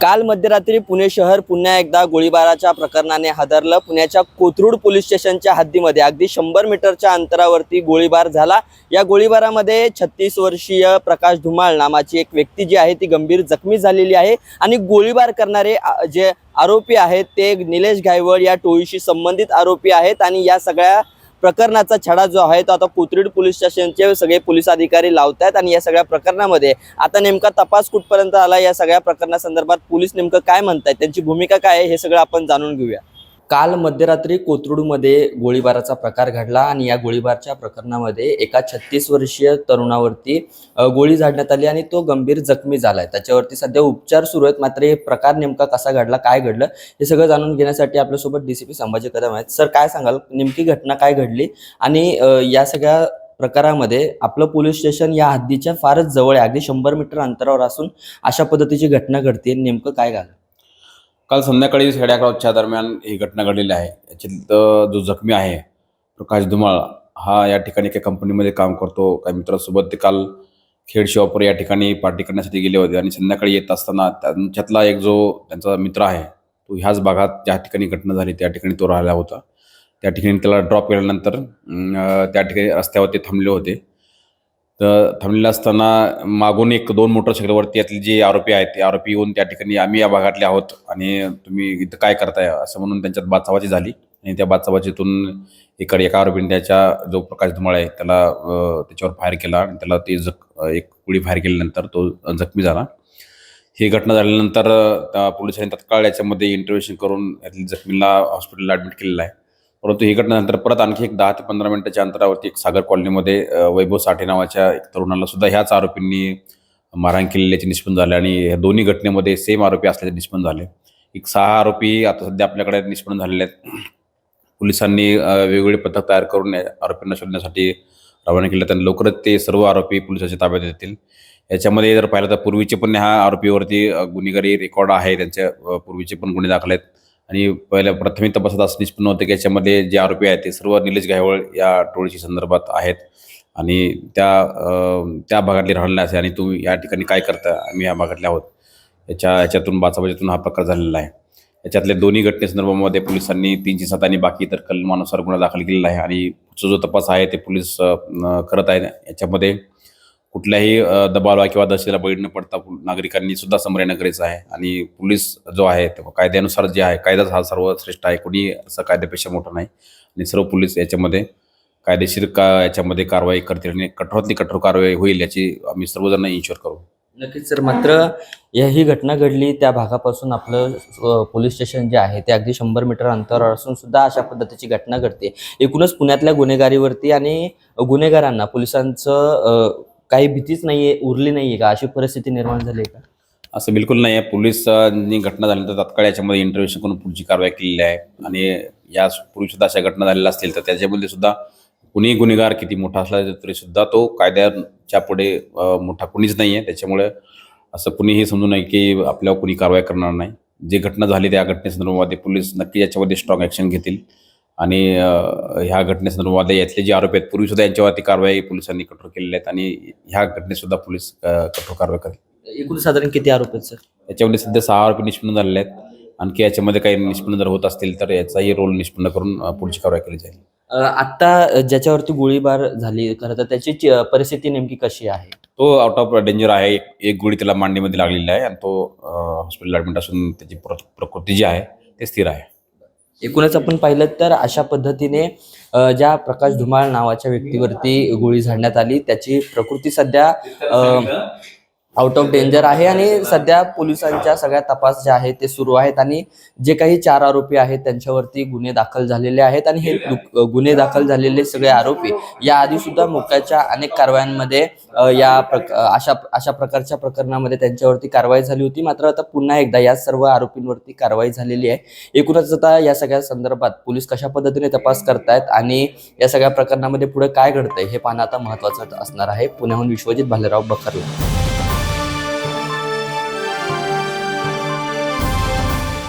काल मध्यरात्री पुणे शहर पुन्हा एकदा गोळीबाराच्या प्रकरणाने हादरलं. पुण्याच्या कोथरूड पोलीस स्टेशनच्या हद्दीमध्ये अगदी शंभर मीटरच्या अंतरावरती गोळीबार झाला. या गोळीबारामध्ये छत्तीस वर्षीय प्रकाश धुमाळ नामाची एक व्यक्ती जी आहे ती गंभीर जखमी झालेली आहे. आणि गोळीबार करणारे जे आरोपी आहेत ते निलेश घायवळ या टोळीशी संबंधित आरोपी आहेत. आणि या सगळ्या प्रकरणाचा छडा जो आहे तो आता कोथरूड पोलीस स्टेशनचे सगळे पोलीस अधिकारी लावत आहेत आणि या सगळ्या प्रकरणामध्ये आता नेमका तपास कुठपर्यंत आला या सगळ्या प्रकरणासंदर्भात पोलीस नेमकं काय म्हणतायत? त्यांची भूमिका काय आहे हे सगळं आपण जाणून घेऊया. काल मध्यरात्री कोथरूडमध्ये गोळीबाराचा प्रकार घडला आणि या गोळीबारच्या प्रकरणामध्ये एका छत्तीस वर्षीय तरुणावरती गोळी झाडण्यात आली आणि तो गंभीर जखमी झालाय. त्याच्यावरती सध्या उपचार सुरू आहेत मात्र हे प्रकार नेमका कसा घडला काय घडलं हे सगळं जाणून घेण्यासाठी आपल्यासोबत डीसीपी संभाजी कदम आहेत. सर काय सांगाल? नेमकी घटना काय घडली आणि या सगळ्या प्रकारामध्ये आपलं पोलीस स्टेशन या हद्दीच्या फारच जवळ आहे अगदी शंभर मीटर अंतरावर असून अशा पद्धतीची घटना घडते नेमकं काय झालं काल संध्याकाळी साडे अकराच्या दरम्यान ही घटना घडलेली आहे. याच्यात जो जखमी आहे प्रकाश धुमाळ हा या ठिकाणी एका कंपनीमध्ये काम करतो. काही मित्रांसोबत ते काल खेड शिवापूर या ठिकाणी पार्टी करण्यासाठी गेले होते आणि संध्याकाळी येत असताना त्यांच्यातला एक जो त्यांचा मित्र आहे तो ह्याच भागात ज्या ठिकाणी घटना झाली त्या ठिकाणी तो राहिला होता. त्या ठिकाणी त्याला ड्रॉप केल्यानंतर त्या ठिकाणी रस्त्यावरती थांबले होते. तर थांबलेलं असताना मागून एक दोन मोटरसायकलवरती यातले जे आरोपी आहेत ते आरोपी येऊन त्या ठिकाणी आम्ही या भागातले आहोत आणि तुम्ही इथं काय करताय असं म्हणून त्यांच्यात बाचाबाची झाली. आणि त्या बाचाबाचीतून इकडे एका आरोपीने त्याच्या जो प्रकाश धुमाळ आहे त्याला त्याच्यावर फायर केला आणि त्याला ते जख एक गोळी फायर केल्यानंतर तो जखमी झाला. ही घटना झाल्यानंतर त्या पोलिसांनी तत्काळ याच्यामध्ये इंटरव्हेशन करून यातील जखमीला हॉस्पिटलला ॲडमिट केलेलं आहे. परंतु ही घटनेनंतर परत आणखी एक दहा ते पंधरा मिनिटाच्या अंतरावरती एक सागर कॉलनीमध्ये वैभव साठे नावाच्या एक तरुणाला सुद्धा ह्याच आरोपींनी मारहाण केलेल्याचे निष्पन्न झाले आणि ह्या दोन्ही घटनेमध्ये सेम आरोपी असल्याचे निष्पन्न झाले. एक सहा आरोपी आता सध्या आपल्याकडे निष्पन्न झालेले आहेत. पोलिसांनी वेगवेगळे पथक तयार करून या आरोपींना शोधण्यासाठी रवाना केलं त्यांना लवकरच ते सर्व आरोपी पोलिसांच्या ताब्यात येतील. याच्यामध्ये जर पाहिलं तर पूर्वीचे पण ह्या आरोपीवरती गुन्हेगारी रेकॉर्ड आहे. त्यांच्या पूर्वीचे पण गुन्हे दाखल आहेत. आणि पहिल्या प्राथमिक तपासात असं निष्पन्न होतं की याच्यामध्ये जे आरोपी आहेत ते सर्व निलेश गायवळ या टोळीशी संदर्भात आहेत. आणि त्या त्या भागातले राहणारे असे आणि तुम्ही या ठिकाणी काय करता आम्ही या भागातले आहोत. याच्या याच्यातून बाचाबाजीतून हा प्रकार झालेला आहे. याच्यातल्या दोन्ही घटनेसंदर्भामध्ये पोलिसांनी तीनशे सात आणि बाकी इतर कलमानुसार गुन्हा दाखल केलेला आहे. आणि पुढचा जो तपास आहे ते पोलीस करत आहेत. याच्यामध्ये कुठल्याही दबावा दबावाला किंवा दशेला बळी न पडता पु- नागरिकांनी सुद्धा समोर येणं गरजेचं आहे. आणि पोलीस जो आहे कायद्यानुसार जे आहे कायदाच हा सर्वश्रेष्ठ आहे. कोणी असं कायद्यापेक्षा मोठा नाही. आणि सर्व पोलीस याच्यामध्ये कायदेशीर का याच्यामध्ये कारवाई करतील आणि कठोरातली कठोर कारवाई होईल याची आम्ही सर्वजण इन्शुअर करू. नक्कीच सर मात्र या ही घटना घडली त्या भागापासून आपलं पोलीस स्टेशन जे आहे ते अगदी शंभर मीटर अंतरावर असून सुद्धा अशा पद्धतीची घटना घडते. एकूणच पुण्यातल्या गुन्हेगारीवरती आणि गुन्हेगारांना पोलिसांचं काही भीतीच नाहीये उरली नाहीये का? अशी परिस्थिती निर्माण झाली आहे का? असं बिलकुल नाही आहे पोलिसांनी घटना झाल्यानंतर तात्काळ याच्यामध्ये इंटरव्हेशन करून पुढची कारवाई केलेली आहे. आणि या पूर्वी सुद्धा अशा घटना झालेल्या असतील तर त्याच्यामध्ये सुद्धा कुणी गुन्हेगार किती मोठा असला तरी सुद्धा तो कायद्याच्या पुढे मोठा कुणीच नाही आहे त्याच्यामुळे असं कुणीही समजू नये की आपल्यावर कुणी कारवाई करणार नाही. जी घटना झाली त्या घटनेसंदर्भामध्ये पोलीस नक्की याच्यामध्ये स्ट्रॉंग ॲक्शन घेतील. आणि ह्या घटनेसंदर्भामध्ये यातले जे आरोपी आहेत पूर्वी सुद्धा यांच्यावरती कारवाई पोलिसांनी कठोर केलेल्या आहेत आणि ह्या घटनेत सुद्धा पोलीस कठोर कारवाई करेल एकूण साधारण किती आरोप आहेत सर? याच्यामध्ये सध्या सहा आरोपी निष्पन्न झालेले आहेत. आणखी याच्यामध्ये काही निष्पन्न जर होत असतील तर याचाही रोल निष्पन्न करून पुढची कारवाई केली जाईल. आता ज्याच्यावरती गोळीबार झाली खरं तर त्याची परिस्थिती नेमकी कशी आहे? तो आउट ऑफ डेंजर आहे. एक गोळी त्याला मांडीमध्ये लागलेली आहे आणि तो हॉस्पिटल ॲडमिट असून त्याची प्र प्रकृती जी आहे ते स्थिर आहे. एकूणच आपण पाहिलं तर अशा पद्धतीने ज्या प्रकाश धुमाळ नावाच्या व्यक्तीवरती गोळी झाडण्यात आली त्याची प्रकृती सध्या आउट ऑफ डेंजर आहे आणि सध्या पोलिसांच्या सगळ्या तपास जे आहे ते सुरू आहेत आणि जे काही चार आरोपी आहेत त्यांच्यावरती गुन्हे दाखल झालेले आहेत आणि हे गुन्हे दाखल झालेले सगळे आरोपी याआधी सुद्धा मोक्याच्या अनेक कारवायांमध्ये या प्रक अशा अशा प्रकारच्या प्रकरणामध्ये त्यांच्यावरती कारवाई झाली होती. मात्र आता पुन्हा एकदा या सर्व आरोपींवरती कारवाई झालेली आहे. एकूणच आता या सगळ्या संदर्भात पोलीस कशा पद्धतीने तपास करतायत आणि या सगळ्या प्रकरणामध्ये पुढे काय घडतंय हे पाहणं आता महत्वाचं असणार आहे. पुण्याहून विश्वजित भालेराव बखरला.